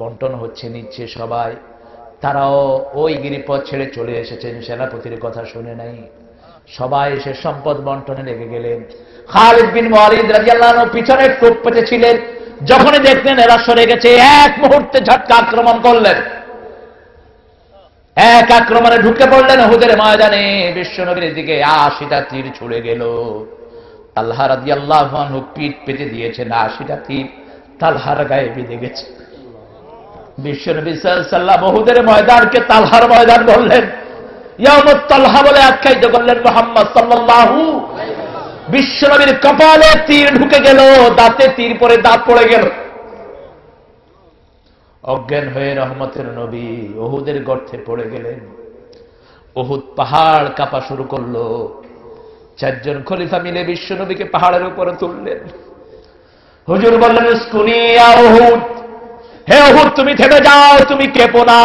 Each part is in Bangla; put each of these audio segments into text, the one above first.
বন্টন হচ্ছে নিচ্ছে সবাই। তারাও ওই গিরিপথ ছেড়ে চলে এসেছেন, সেনাপতির কথা শুনে নাই। সবাই এসে সম্পদ বন্টনে লেগে গেলেন। খালিদ বিন ওয়ালিদ রাজিয়াল্লাহ পিছনে টোপ পেতেছিলেন যখনই দেখলেন এরা সরে গেছে, এক মুহূর্তে ঝটকা আক্রমণ করলেন। এক আক্রমণে ঢুকে পড়লেন হুদের ময়দানে, বিশ্বনবীর দিকে আশিটা তীর ছুড়ে গেল। আল্লাহ রাজি আল্লাহ পিঠ পেতে দিয়েছেন আশিটা তীর। তালহার গায়ে বেঁধে গেছে। বিশ্বনবী সাল্লাহ বহুদের ময়দানকে তালহার ময়দান বললেন। ইয়ামত তালহা বলে আখ্যায়িত করলেন মোহাম্মদ সাল্লাহু বিশ্বনবীর কপালে তীর ঢুকে গেল, দাঁতে তীর পরে দাঁত পড়ে গেল। অজ্ঞান হয়ে রহমতের নবী ওহুদের গর্থে পড়ে গেলেন। ওহুদ পাহাড় কাপা শুরু করল। চারজন খলিফা মিলে বিশ্বনবীকে পাহাড়ের উপরে তুললেন। হুজুর বললেন স্কুনিয়া ওহুদ হে ওহুদ তুমি থেমে যাও, তুমি কেঁপো না।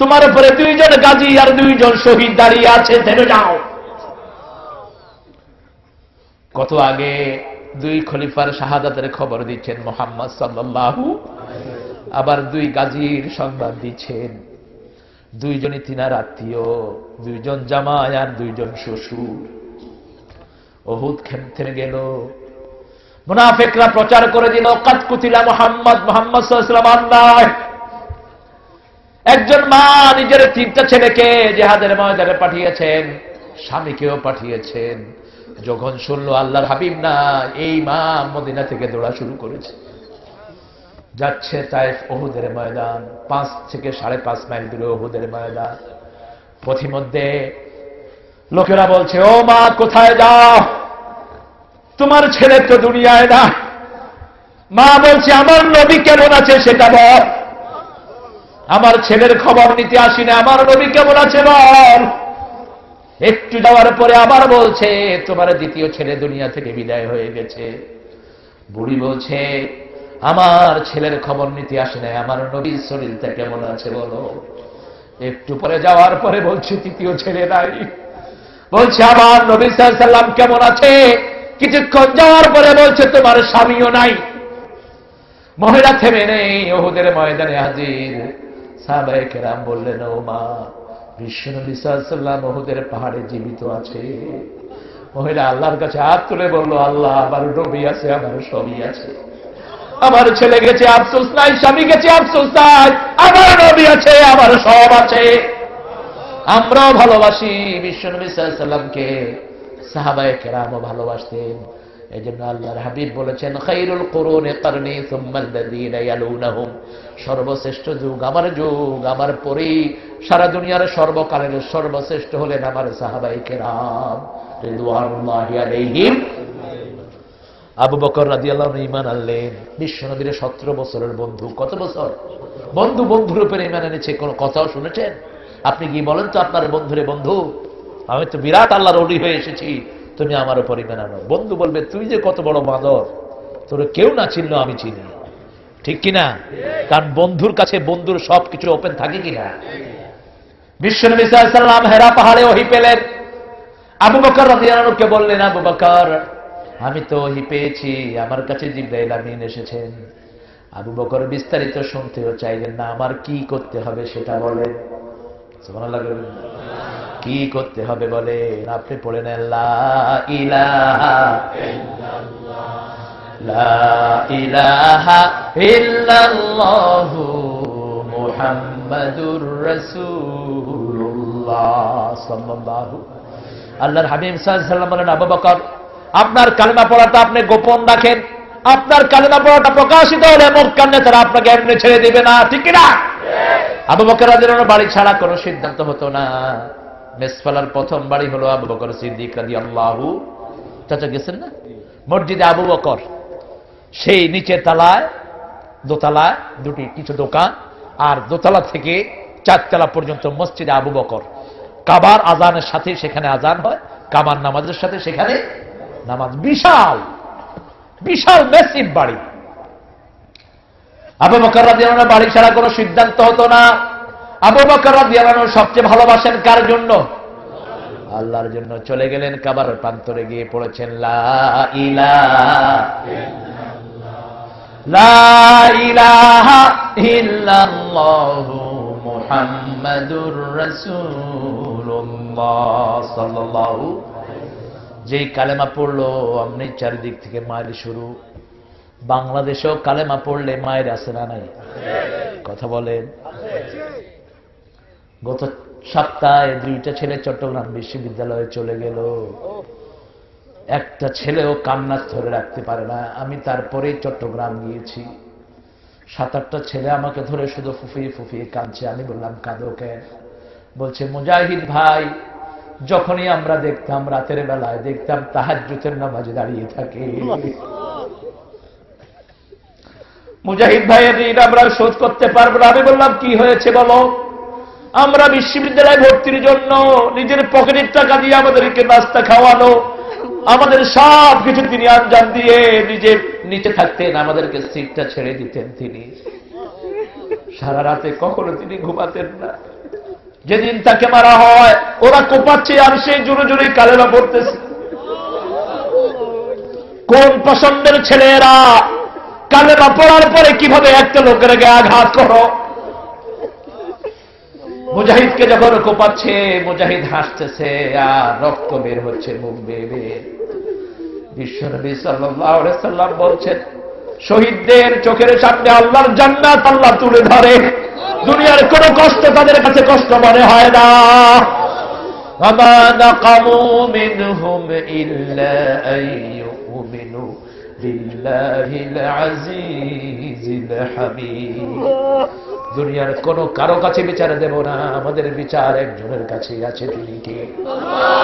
তোমার উপরে দুইজন গাজী আর দুইজন শহীদ দাঁড়িয়ে আছে, থেমে যাও। কত আগে দুই খলিফার শাহাদাতের খবর দিচ্ছেন মোহাম্মদ সাল্লাল্লাহু আবার দুই গাজীর সংবাদ দিচ্ছেন। দুইজনই তিনার আত্মীয়, দুইজন জামাই আর দুইজন শ্বশুর। অহুদ থেমে গেল। মুনাফেকরা প্রচার করে দিল কাত কুতিলা মোহাম্মদ মোহাম্মদ একজন মা নিজের তিনটা ছেলেকে জেহাদের ময়দানে পাঠিয়েছেন, স্বামীকেও পাঠিয়েছেন। যখন শুনলো আল্লাহর হাবিব না, এই মা মদিনা থেকে দৌড়া শুরু করেছে। যাচ্ছে তাইফ ওহুদের ময়দান, পাঁচ থেকে সাড়ে পাঁচ মাইল দূরে ওহুদের ময়দান। পথিমধ্যে লোকেরা বলছে, ও মা, কোথায় যাও? তোমার ছেলে তো দুনিয়ায় না। মা বলছে, আমার নবী কেমন আছে সেটা বল। আমার ছেলের খবর নিতে আসি না, আমার নবী কেমন আছে বল। একটু যাওয়ার পরে আবার বলছে, তোমার দ্বিতীয় ছেলে দুনিয়া থেকে বিদায় হয়ে গেছে। বুড়ি বলছে, আমার ছেলের খবর নিতে আসে নাই, আমার নবীর শরীরটা কেমন আছে বলো। একটু পরে যাওয়ার পরে বলছে, তৃতীয় ছেলে নাই। বলছে, আমার নবী সাল্লাম কেমন আছে? কিছুক্ষণ যাওয়ার পরে বলছে, তোমার স্বামীও নাই। মহিলা থেমে নেই ওহুদের ময়দানে হাজির। সাহাবায়ে কেরাম বললেন, ও মা বিশ্বনবী সাল্লাম ওহুদের পাহাড়ে জীবিত আছে। মহিলা আল্লাহর কাছে হাত তুলে বলল, আল্লাহ, আমার নবী আছে, আমার সবই আছে। আমার ছেলে গেছে, আফসোস নাই, স্বামী গেছে, আফসোস নাই। আমার নবী আছে, আমার সব আছে। আমরাও ভালোবাসি বিশ্বনবী সাল্লামকে সাহাবায়ে কেরামও ভালোবাসতেন। এই জন্য আল্লাহর হাবিব বলেছেন, খাইরুল করুন কারণে ইয়ালুনাহুম। সর্বশ্রেষ্ঠ যুগ আমার যুগ, আমার পরেই সারা দুনিয়ার সর্বকালের সর্বশ্রেষ্ঠ হলেন আমার সাহাবাই কেরাম। আবু বকর রাজি আল্লাহ ইমান আনলেন। বিশ্বনবীর সতেরো বছরের বন্ধু, কত বছর? বন্ধু বন্ধুর উপরে ইমান এনেছে, কোন কথাও শুনেছেন? আপনি কি বলেন তো আপনার বন্ধুরে বন্ধু? আমি তো বিরাট আল্লাহর অলি হয়ে এসেছি, তুমি আমার উপর ইমান আনো। বন্ধু বলবে, তুই যে কত বড় বাঁদর তোর কেউ না চিনল, আমি চিনি ঠিক কিনা? কারণ বন্ধুর কাছে বন্ধুর সব কিছু ওপেন থাকে কিনা? বিশ্বনবী সাল্লাম হেরা পাহাড়ে ওহি পেলেন। আবু বকর রাদিয়াল্লাহুকে বললেন, আবু বকর, আমি তো ওহি পেয়েছি, আমার কাছে জিব্রাইল আমিন এসেছেন। আবু বকর বিস্তারিত শুনতেও চাইলেন না, আমার কি করতে হবে সেটা বলেন। সুবহানাল্লাহ? কি করতে হবে বলে? আপনি পড়ে নেন ইলাহা ইলাহা ইল্লাল্লাহু মুহাম্মাদুর রাসূলুল্লাহ সাল্লাল্লাহু আল্লাহর হাবিব সাল্লাল্লাহু বলেন আবু বকর আপনার কালেমা পড়াটা আপনি গোপন রাখেন। আপনার কালেমা পড়াটা প্রকাশিত হলে মক্কার নেতারা আপনাকে এমনি ছেড়ে দিবে না ঠিক কিনা? আবু বকর বাড়ি ছাড়া কোনো সিদ্ধান্ত হতো না। মেসফালার প্রথম বাড়ি হলো আবু বকর সিদ্দিক রাদিয়াল্লাহু চাচা গেছেন না? মসজিদে আবু বকর। সেই নিচের তালায়, দোতলায় দুটি কিছু দোকান আর দোতলা থেকে চারতলা পর্যন্ত মসজিদে আবু বকর। কাবার আজানের সাথে সেখানে আজান হয়, কাবার নামাজের সাথে সেখানে নামাজ। বিশাল বিশাল মেসিভ বাড়ি। আবু বকর রাদিয়াল্লাহু বাড়ি ছাড়া কোনো সিদ্ধান্ত হতো না। আবু বকর রাদিয়াল্লাহু সবচেয়ে ভালোবাসেন কার জন্য? আল্লাহর জন্য। চলে গেলেন কাবার প্রান্তরে গিয়ে পড়েছেন, লা ইলাহা ইল্লাল্লাহু মুহাম্মাদুর রাসূলুল্লাহ সাল্লাল্লাহু যেই কালেমা পড়ল, আপনি চারিদিক থেকে মায়ের শুরু। বাংলাদেশেও কালেমা পড়লে মায়ের আছে না নাই? কথা বলেন। গত সপ্তাহে দুইটা ছেলে চট্টগ্রাম বিশ্ববিদ্যালয়ে চলে গেল। একটা ছেলেও কান্না ধরে রাখতে পারে না। আমি তারপরে চট্টগ্রাম গিয়েছি। সাত আটটা ছেলে আমাকে ধরে শুধু ফুফিয়ে ফুফিয়ে কাঁদছে। আমি বললাম, কাঁদো কেন? বলছে, মুজাহিদ ভাই, যখনই আমরা দেখতাম, রাতের বেলায় দেখতাম তাহাজ্জুতের নামাজে দাঁড়িয়ে থাকে। মুজাহিদ ভাইয়ের ঋণ আমরা শোধ করতে পারব না। আমি বললাম, কি হয়েছে বলো? আমরা বিশ্ববিদ্যালয়ে ভর্তির জন্য নিজের পকেটের টাকা দিয়ে আমাদেরকে নাস্তা খাওয়ানো, আমাদের সব কিছু তিনি আঞ্জাম দিয়ে নিজে নিচে থাকতেন, আমাদেরকে সিটটা ছেড়ে দিতেন তিনি। সারা রাতে কখনো তিনি ঘুমাতেন না। যেদিন তাকে মারা হয়, ওরা কোপাচ্ছে আর সেই জোরে জোরে কালেরা পড়তেছে। কোন পছন্দের ছেলেরা কালেমা পড়ার পরে কীভাবে একটা লোকের আঘাত করো? মুজাহিদকে যখন কোপাচ্ছে মুজাহিদ হাসতেছে আর রক্ত বের হচ্ছে মুখ বেয়ে বেয়ে বিশ্বনবী সাল্লাল্লাহু আলাইহি সাল্লাম বলছেন শহীদদের চোখের সামনে আল্লাহর জান্নাত আল্লাহ তুলে ধরে দুনিয়ার কোনো কষ্ট তাদের কাছে কষ্ট মনে হয় না وما نقموا منهم إلا أن يؤمنوا بالله العزيز الحميد দুনিয়ার কোন কারও কাছে বিচার দেব না, আমাদের বিচার একজনের কাছে আছে, তিনি কে?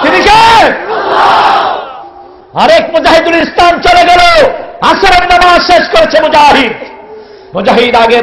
তিনি কে? আরেক মুজাহিদুল ইসলাম চলে গেল। আসরের নামাজ শেষ করেছে মুজাহিদ। মুজাহিদ আগে